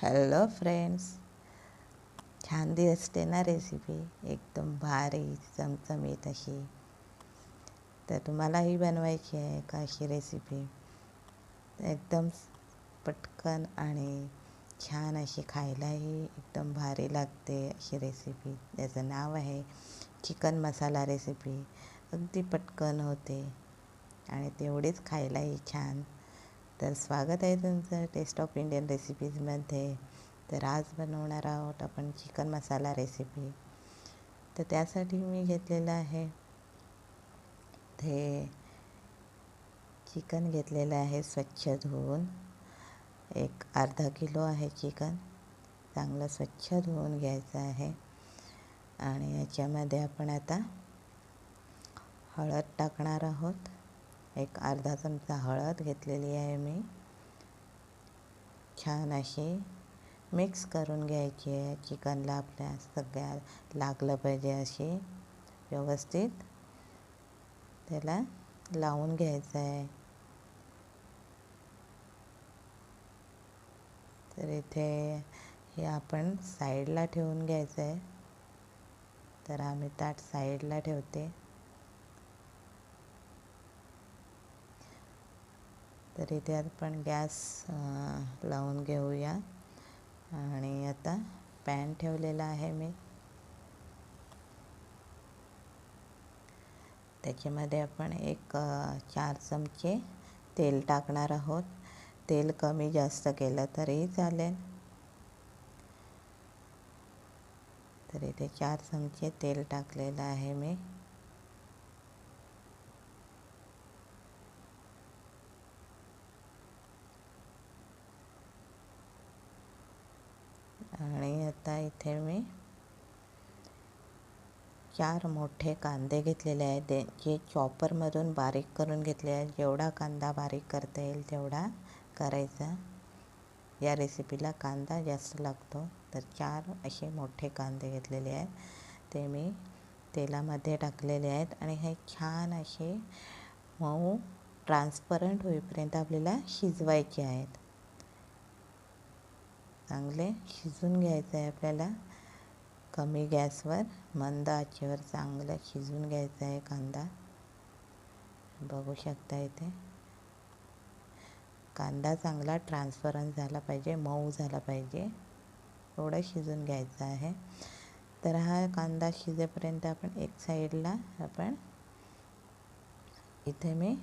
Hello friends छान दिसते ना रेसिपी एकदम भारी चमचमीत अशी. तर तुम्हालाही बनवायची आहे का अशी रेसिपी एकदम पटकन आणि छान अशी खायलाही एकदम भारी लागते अशी रेसिपी त्याचं नाव आहे चिकन मसाला रेसिपी अगदी पटकन होते. आणि तेवढीच खायलाही छान. तर स्वागत आहे तुमचं टेस्ट ऑफ इंडियन रेसिपीजमध्ये तर आज बनवणार आहोत आपण चिकन मसाला रेसिपी तर त्यासाठी मी घेतलेलं आहे. ते चिकन घेतलेलं आहे स्वच्छ धुवून. एक अर्धा किलो आहे चिकन चांगलं स्वच्छ धुवून घ्यायचं आहे. आणि याच्यामध्ये आपण आता हळद टाकणार आहोत. एक अर्धा चमचा हळद घेतलेली आहे मी. छान अशी मिक्स करून घ्यायची आहे. चिकनला आपल्या सगळ्या लागलं पाहिजे अशी व्यवस्थित. त्याला लावून घ्यायचं आहे. तर इथे हे आपण साईडला ठेवून घ्यायचं आहे. तर आम्ही ताट साईडला ठेवते. तर इथे आपण गॅस लावून घेऊया. आणि आता पॅन ठेवलेला आहे मी. त्याच्यामध्ये आपण एक चार चमचे तेल टाकणार आहोत. तेल कमी जास्त केलं तरीही चालेल. तर इथे चार चमचे तेल टाकलेलं आहे मी आणि आता मी चार मोठे कांदे घेतलेले आहेत. जे चॉपरमधून बारीक करून घेतले आहेत. जेवढा कांदा बारीक करता येईल तेवढा करायचा. या रेसिपीला कांदा जास्त लागतो. तर चार असे मोठे कांदे घेतलेले आहेत. ते मी तेलामध्ये टाकलेले आहेत. आणि हे छान असे मऊ ट्रान्सपरंट होईपर्यंत आपल्याला शिजवायचे आहेत. चांगले शिजून घ्यायचं आहे आपल्याला. कमी गॅसवर मंद आचेवर चांगलं शिजून घ्यायचं आहे कांदा. बघू शकता इथे. कांदा चांगला ट्रान्सपरंट झाला पाहिजे मऊ झाला पाहिजे. एवढं शिजून घ्यायचं आहे. तर हा कांदा शिजेपर्यंत आपण एक साईडला आपण इथे मी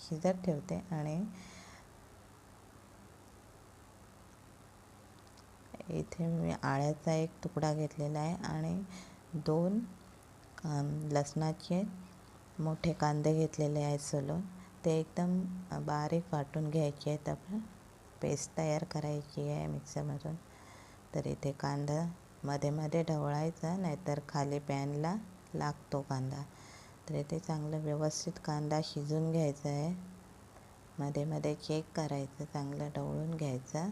शिजत ठेवते आणि इथे मी आळ्याचा एक तुकडा घेतलेला आहे आणि दोन लसणाचे मोठे कांदे घेतलेले आहेत सोलून. ते एकदम बारीक वाटून घ्यायचे आहेत. आपण पेस्ट तयार करायची आहे मिक्सरमधून. तर इथे कांदा मध्ये मध्ये ढवळायचा नाहीतर खाली पॅनला लागतो कांदा. तर इथे चांगलं व्यवस्थित कांदा शिजून घ्यायचा आहे. मध्ये मध्ये चेक करायचं चांगलं ढवळून घ्यायचा.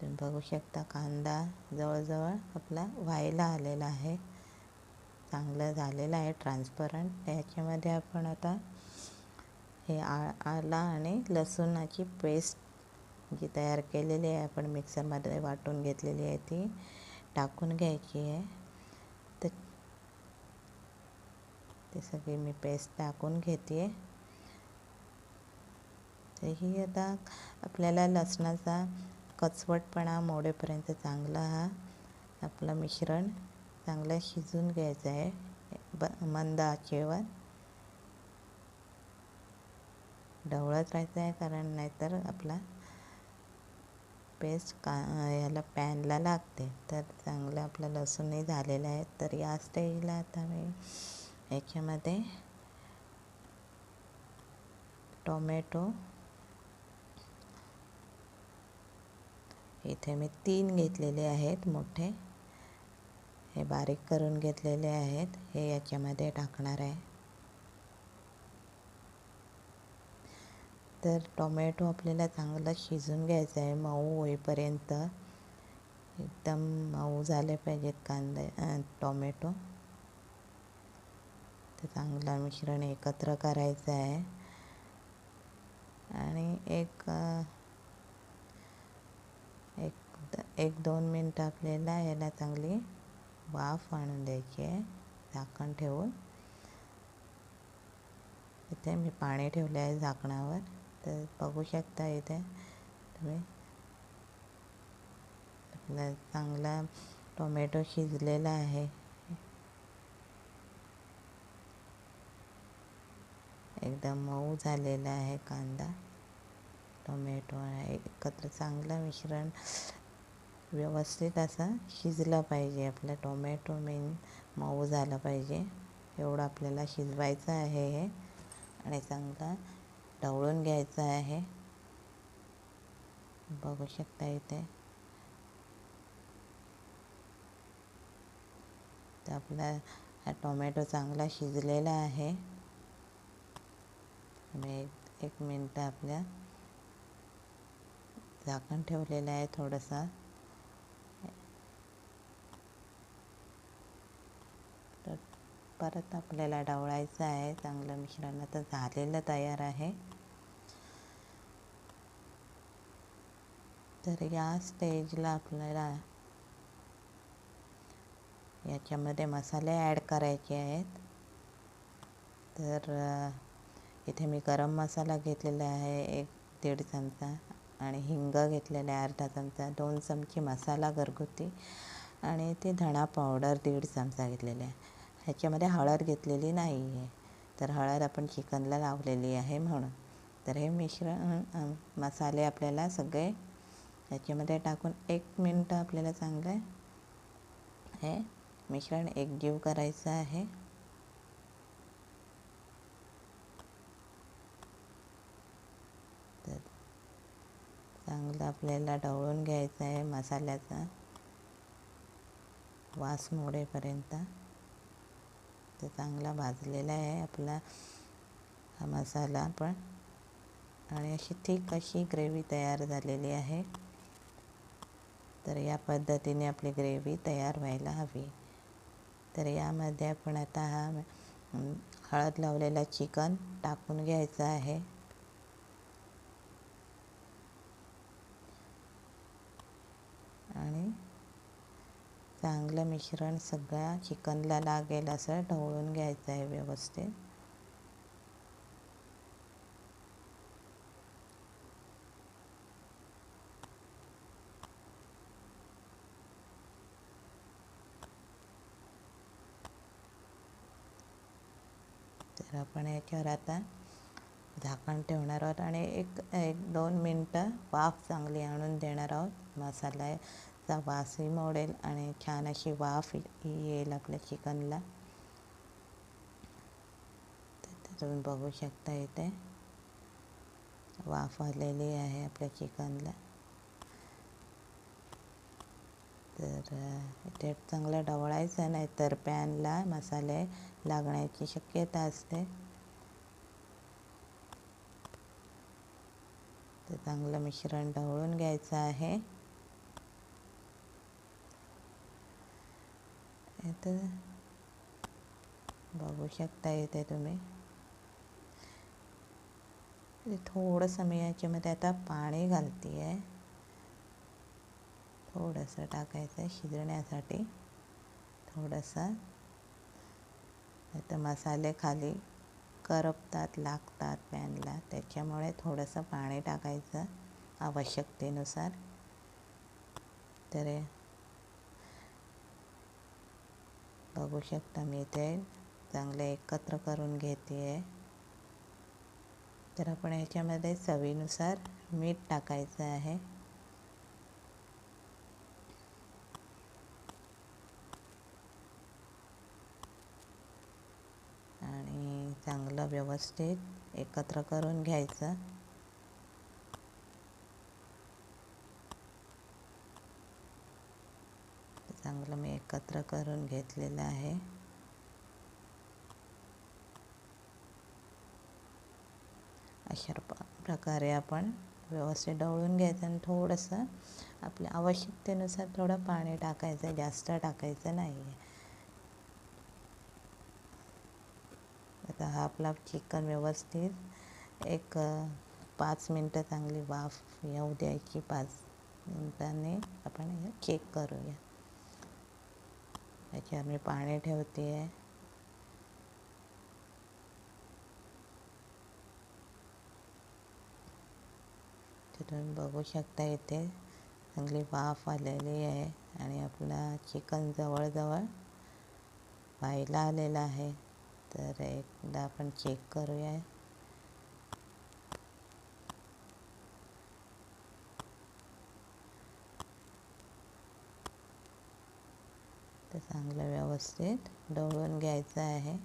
तुम्ही बघू शकता कांदा जवळजवळ आपला व्हायला आलेला आहे. चांगलं झालेलं आहे ट्रान्सपरंट त्याच्यामध्ये आपण आता हे आ आला आणि लसूणाची पेस्ट जी तयार केलेली आहे आपण मिक्सरमध्ये वाटून घेतलेली आहे ती टाकून घ्यायची आहे. तर ते सगळी मी पेस्ट टाकून घेते तर ही आता आपल्याला लसणाचा कचवटपणा मोडेपर्यंत चांगला हा आपलं मिश्रण चांगलं शिजून घ्यायचं आहे. ब मंद आचेवर. ढवळत राहायचं आहे कारण नाहीतर आपला पेस्ट का याला पॅनला लागते. तर चांगलं आपलं लसूणही झालेलं आहे. तर या स्टेजला आता मी याच्यामध्ये टोमॅटो इथे मी तीन घेतलेले आहेत मोठे. हे बारीक करून घेतलेले आहेत. हे याच्यामध्ये टाकणार आहे. तर टोमॅटो आपल्याला चांगलं शिजून घ्यायचं आहे. मऊ होईपर्यंत एकदम मऊ झाले पाहिजेत कांदे टोमॅटो. ते चांगलं मिश्रण एकत्र करायचं आहे. आणि एक एक दोन मिनटं आपल्याला याला चांगली वाफ आणून द्यायची आहे. झाकण ठेवून. इथे मी पाणी ठेवले आहे झाकणावर. तर बघू शकता इथे तुम्ही आपला चांगला टोमॅटो शिजलेला आहे. एकदम मऊ झालेला आहे कांदा. टोमॅटो एकत्र चांगलं मिश्रण व्यवस्थित असं शिजलं पाहिजे. आपला टोमॅटो मेन मऊ झाला पाहिजे. एवढं आपल्याला शिजवायचं आहे हे. आणि चांगला ढवळून घ्यायचं आहे. बघू शकता इथे. तर आपला हा टोमॅटो चांगला शिजलेला आहे. एक एक मिनटं आपल्या झाकण ठेवलेलं आहे थोडंसं तर परत आपल्याला डावळायचं आहे. चांगलं मिश्रण आता झालेलं तयार आहे. तर या स्टेजला आपल्याला याच्यामध्ये मसाले ॲड करायचे आहेत. तर इथे मी गरम मसाला घेतलेला आहे. एक दीड चमचा आणि हिंग घेतलेला आहे. अर्धा चमचा दोन चमचे मसाला घरगुती आणि ते धणा पावडर दीड चमचा घेतलेला आहे. ह्याच्यामध्ये हळद घेतलेली नाही आहे तर हळद आपण चिकनला लावलेली आहे म्हणून. तर हे मिश्रण मसाले आपल्याला सगळे ह्याच्यामध्ये टाकून एक मिनटं आपल्याला चांगलं हे मिश्रण एकजीव करायचं आहे. तर चांगलं आपल्याला ढवळून घ्यायचं आहे मसाल्याचा. वास मोडेपर्यंत. तर चांगला भाजलेला आहे आपला हा मसाला पण. आणि अशी थिक अशी ग्रेव्ही तयार झालेली आहे. तर या पद्धतीने आपली ग्रेव्ही तयार व्हायला हवी. तर यामध्ये आपण आता हा हळद लावलेला चिकन टाकून घ्यायचा आहे आणि चांगलं मिश्रण सगळ्या चिकनला लागेल असं ढवळून घ्यायचं आहे व्यवस्थित. तर आपण याच्यावर आता झाकण ठेवणार आहोत आणि एक एक दोन मिनटं वाफ चांगली आणून देणार आहोत. मसाला त्याचा वासही मोडेल आणि छान अशी वाफ येईल आपल्या चिकनला. तर तुम्ही बघू शकता इथे. वाफ आलेली आहे आपल्या चिकनला. तर इथे चांगलं ढवळायचं नाही तर पॅनला मसाले लागण्याची शक्यता असते. तर चांगलं मिश्रण ढवळून घ्यायचं आहे. इथं बघू शकता येते तुम्ही. थोडंसं मी याच्यामध्ये आता पाणी घालते आहे थोडंसं टाकायचं आहे शिजण्यासाठी. थोडंसं. तर मसाले खाली करपतात लागतात पॅनला. त्याच्यामुळे थोडंसं पाणी टाकायचं आवश्यकतेनुसार. तर बघू शकता मी ते. चांगले एकत्र करून घेते आहे तर आपण याच्यामध्ये चवीनुसार मीठ टाकायचं आहे. आणि चांगलं व्यवस्थित एकत्र करून घ्यायचं. चांगलं मी एकत्र करून घेतलेलं आहे. अशा प्रकारे आपण व्यवस्थित ढवळून घ्यायचं आणि थोडंसं आपल्या आवश्यकतेनुसार थोडं पाणी टाकायचं जास्त टाकायचं नाही आहे आता हा आपला चिकन व्यवस्थित एक पाच मिनटं चांगली वाफ येऊ द्यायची. पाच मिनटांनी आपण चेक करूया. याच्यावर मी पाणी ठेवते. आहे तुम्ही बघू शकता इथे चांगली वाफ आलेली आहे आणि आपला चिकन जवळजवळ व्हायला आलेला आहे. तर एकदा आपण चेक करूया तर चांगलं व्यवस्थित ढवळून घ्यायचं आहे.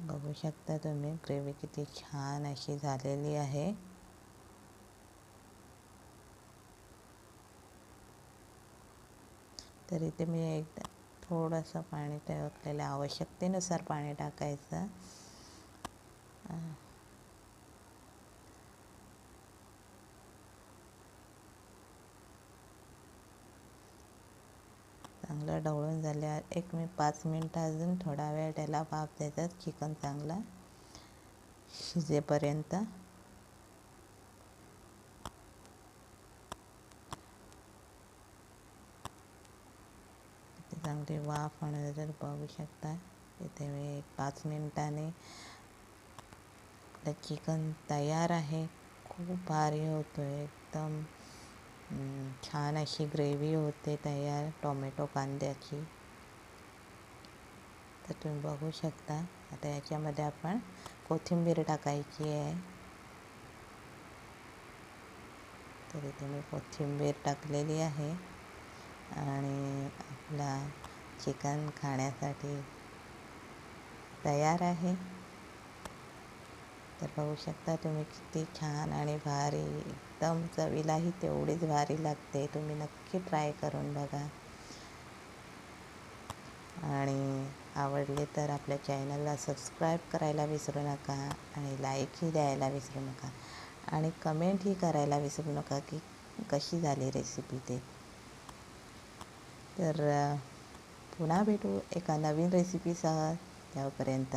बघू शकता तुम्ही ग्रेव्ही किती छान अशी झालेली आहे. तर इथे मी एकदा थोडंसं पाणी टाकलेलं आवश्यकतेनुसार पाणी टाकायचं. चांगलं ढवळून झाल्यावर एक मी पाच मिनटं अजून थोडा वेळ त्याला वाफ देतात चिकन चांगला शिजेपर्यंत. चांगली वाफ जर बघू शकता. इथे मी एक पाच मिनटाने आपलं चिकन तयार आहे. खूप भारी होतो एकदम. छान अशी ग्रेव्ही होते तयार टोमॅटो कांद्याची. तर तुम्ही बघू शकता आता याच्यामध्ये आपण कोथिंबीर टाकायची आहे. तर इथे मी कोथिंबीर टाकलेली आहे. आणि आपला चिकन खाण्यासाठी तयार आहे. तर बघू शकता तुम्ही किती छान आणि भारी एकदम चवीलाही तेवढीच भारी लागते. तुम्ही नक्की ट्राय करून बघा. आणि आवडले तर आपल्या चॅनलला सबस्क्राईब करायला विसरू नका आणि लाईकही द्यायला विसरू नका. आणि कमेंटही करायला विसरू नका की कशी झाली रेसिपी ते. तर पुन्हा भेटू एका नवीन रेसिपीसह त्यापर्यंत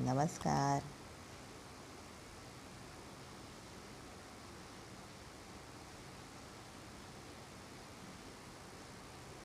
नमस्कार.